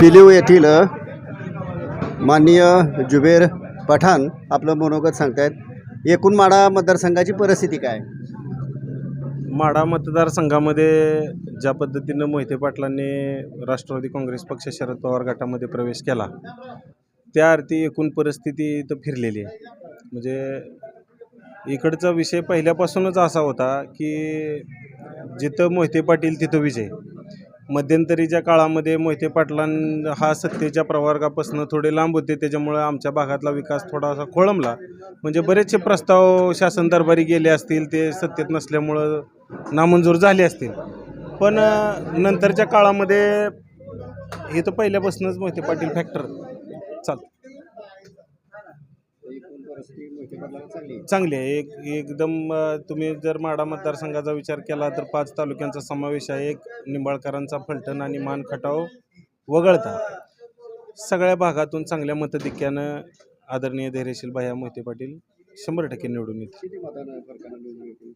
पिलीव येथील माननीय जुबेर पठाण आपलं मनोगत सांगतायत. एकूण माडा मतदारसंघाची परिस्थिती काय? माढा मतदारसंघामध्ये ज्या पद्धतीनं मोहिते पाटलांनी राष्ट्रवादी काँग्रेस पक्ष शरद पवार गटामध्ये प्रवेश केला त्या अर्थी एकूण परिस्थिती इथं फिरलेली आहे. म्हणजे इकडचा विषय पहिल्यापासूनच असा होता की जिथं मोहिते पाटील तिथं विजय. मध्यंतरीच्या काळामध्ये मोहिते पाटलां हा सत्तेच्या प्रवर्गापासून थोडे लांब होते. त्याच्यामुळं आमच्या भागातला विकास थोडासा खोळंबला. म्हणजे बरेचसे प्रस्ताव शासन दरबारी गेले असतील ते सत्तेत नसल्यामुळं नामंजूर झाले असतील. पण नंतरच्या काळामध्ये हे तर पहिल्यापासूनच मोहिते पाटील फॅक्टर चालतं. चांगली आहे. एक एकदम अ, तुम्ही जर माडा मतदारसंघाचा विचार केला तर पाच तालुक्यांचा समावेश आहे. एक निंबाळकरांचा फलटण आणि मान खटाव वगळता. सगळ्या भागातून चांगल्या मतधिक्यानं आदरणीय धैर्यशील भाया मोहिते पाटील शंभर टक्के निवडून येतील?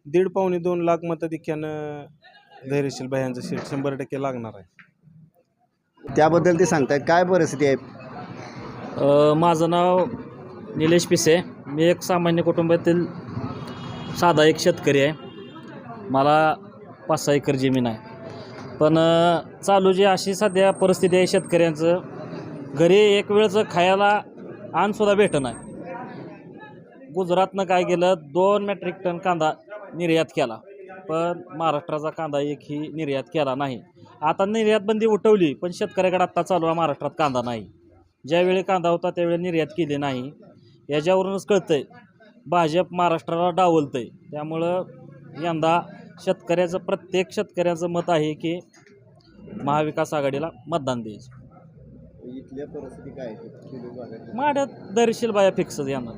दीड पावणे दोन लाख मतधिक्यानं धैर्यशील भायांचं सीट शंभर टक्के लागणार आहे. त्याबद्दल ते सांगतायत. काय परिस्थिती आहे? अ, माझं नाव निलेश पिसे. मी एक सामान्य कुटुंबातील साधा एक शेतकरी आहे. मला पाच सहा एकर जमीन आहे. पण चालू जी अशी सध्या परिस्थिती आहे शेतकऱ्यांचं घरी एक वेळचं खायला आणसुद्धा भेटत नाही. गुजरातनं काय केलं दोन मेट्रिक टन कांदा निर्यात केला. पण महाराष्ट्राचा कांदा एकही निर्यात केला नाही. आता निर्यात बंदी उठवली पण शेतकऱ्याकडे आत्ता चालू आहे महाराष्ट्रात कांदा नाही. ज्यावेळी कांदा होता त्यावेळी निर्यात केली नाही. याच्यावरूनच कळतंय. भाजप महाराष्ट्राला डावलतंय. त्यामुळं यंदा शेतकऱ्याचं प्रत्येक शेतकऱ्याचं मत आहे की महाविकास आघाडीला मतदान द्यायचं. इथल्या परिस्थिती काय आहे? माड्यात दरशील बाया फिक्सच येणार.